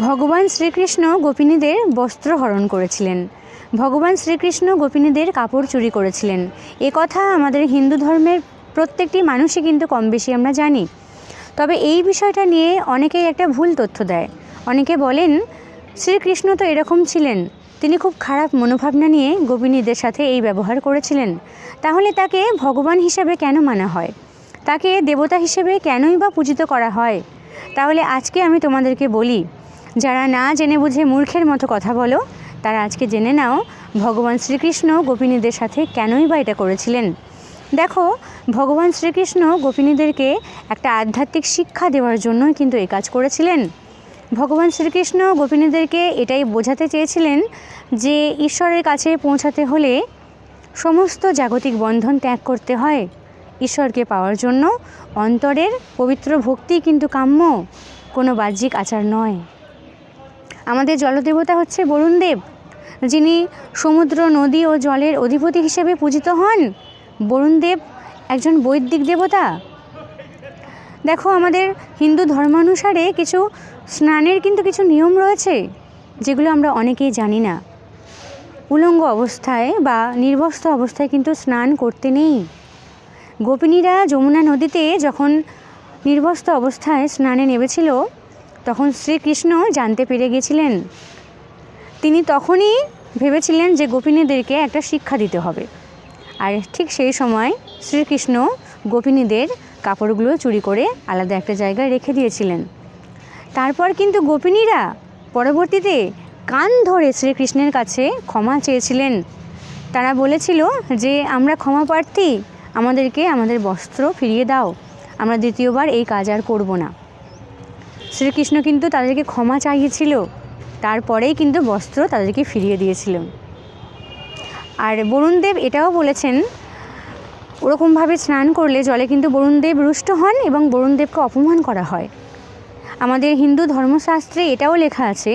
ভগবান শ্রীকৃষ্ণ গোপিনীদের বস্ত্র হরণ করেছিলেন। ভগবান শ্রীকৃষ্ণ গোপিনীদের কাপড় চুরি করেছিলেন। এ কথা আমাদের হিন্দু ধর্মের প্রত্যেকটি মানুষই কিন্তু কম বেশি আমরা জানি। তবে এই বিষয়টা নিয়ে অনেকেই একটা ভুল তথ্য দেয়। অনেকে বলেন, শ্রীকৃষ্ণ তো এরকম ছিলেন। তিনি খুব খারাপ মনোভাবনা নিয়ে গোপিনীদের সাথে এই ব্যবহার করেছিলেন। তাহলে তাকে ভগবান হিসেবে কেন মানা হয়? তাকে দেবতা হিসেবে কেনই বা পূজিত করা হয়? তাহলে আজকে আমি তোমাদেরকে বলি যারা না জেনে বুঝে মূর্খের মতো কথা বলো, তারা আজকে জেনে নাও ভগবান শ্রীকৃষ্ণ গোপিনীদের সাথে কেনই বা এটা করেছিলেন। দেখো, ভগবান শ্রীকৃষ্ণ গোপিনীদেরকে একটা আধ্যাত্মিক শিক্ষা দেওয়ার জন্যই কিন্তু এই কাজ করেছিলেন। ভগবান শ্রীকৃষ্ণ গোপিনীদেরকে এটাই বোঝাতে চেয়েছিলেন যে ঈশ্বরের কাছে পৌঁছাতে হলে সমস্ত জাগতিক বন্ধন ত্যাগ করতে হয়। ঈশ্বরকে পাওয়ার জন্য অন্তরের পবিত্র ভক্তি কিন্তু কাম্য, কোনো বাহ্যিক আচার নয়। আমাদের জলদেবতা হচ্ছে বরুণদেব, যিনি সমুদ্র, নদী ও জলের অধিপতি হিসেবে পূজিত হন। বরুণদেব একজন বৈদিক দেবতা। দেখো, আমাদের হিন্দু ধর্মানুসারে কিছু স্নানের কিন্তু কিছু নিয়ম রয়েছে, যেগুলো আমরা অনেকেই জানি না। উলঙ্গ অবস্থায় বা নির্বস্ত্র অবস্থায় কিন্তু স্নান করতে নেই। গোপিনীরা যমুনা নদীতে যখন নির্বস্ত্র অবস্থায় স্নানে নেমেছিল তখন শ্রীকৃষ্ণ জানতে পেরে গেছিলেন। তিনি তখনই ভেবেছিলেন যে গোপিনীদেরকে একটা শিক্ষা দিতে হবে। আর ঠিক সেই সময় শ্রীকৃষ্ণ গোপিনীদের কাপড়গুলো চুরি করে আলাদা একটা জায়গায় রেখে দিয়েছিলেন। তারপর কিন্তু গোপিনীরা পরবর্তীতে কান ধরে শ্রীকৃষ্ণের কাছে ক্ষমা চেয়েছিলেন। তারা বলেছিল যে, আমরা ক্ষমা প্রার্থী, আমাদেরকে আমাদের বস্ত্র ফিরিয়ে দাও। আমরা দ্বিতীয়বার এই কাজ আর করব না। শ্রীকৃষ্ণ কিন্তু তাদেরকে ক্ষমা চাইয়েছিল। তারপরেই কিন্তু বস্ত্র তাদেরকে ফিরিয়ে দিয়েছিলেন আর বরুণদেব এটাও বলেছেন, ওরকমভাবে স্নান করলে জলে কিন্তু বরুণদেব রুষ্ট হন এবং বরুণদেবকে অপমান করা হয়। আমাদের হিন্দু ধর্মশাস্ত্রে এটাও লেখা আছে,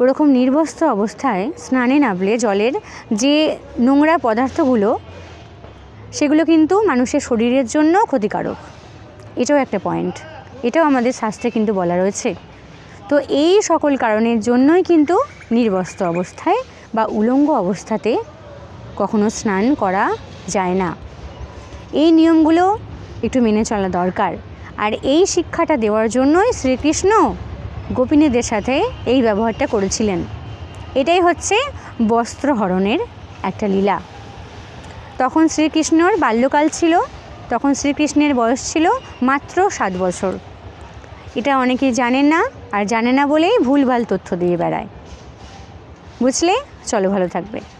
ওরকম নির্বস্ত্র অবস্থায় স্নানে নামলে জলের যে নোংরা পদার্থগুলো, সেগুলো কিন্তু মানুষের শরীরের জন্য ক্ষতিকারক। এটাও একটা পয়েন্ট। এটাও আমাদের শাস্ত্রে কিন্তু বলা রয়েছে। তো এই সকল কারণের জন্যই কিন্তু নির্বস্ত্র অবস্থায় বা উলঙ্গ অবস্থাতে কখনো স্নান করা যায় না। এই নিয়মগুলো একটু মেনে চলা দরকার। আর এই শিক্ষাটা দেওয়ার জন্যই শ্রীকৃষ্ণ গোপিনীদের সাথে এই ব্যবহারটা করেছিলেন। এটাই হচ্ছে বস্ত্রহরণের একটা লীলা। তখন শ্রীকৃষ্ণর বাল্যকাল ছিল। তখন শ্রীকৃষ্ণের বয়স ছিল মাত্র সাত বছর। এটা অনেকেই জানে না আর জানে না বলেই ভুলভাল তথ্য দিয়ে বেড়ায়। বুঝলে? চলো ভালো থাকবে।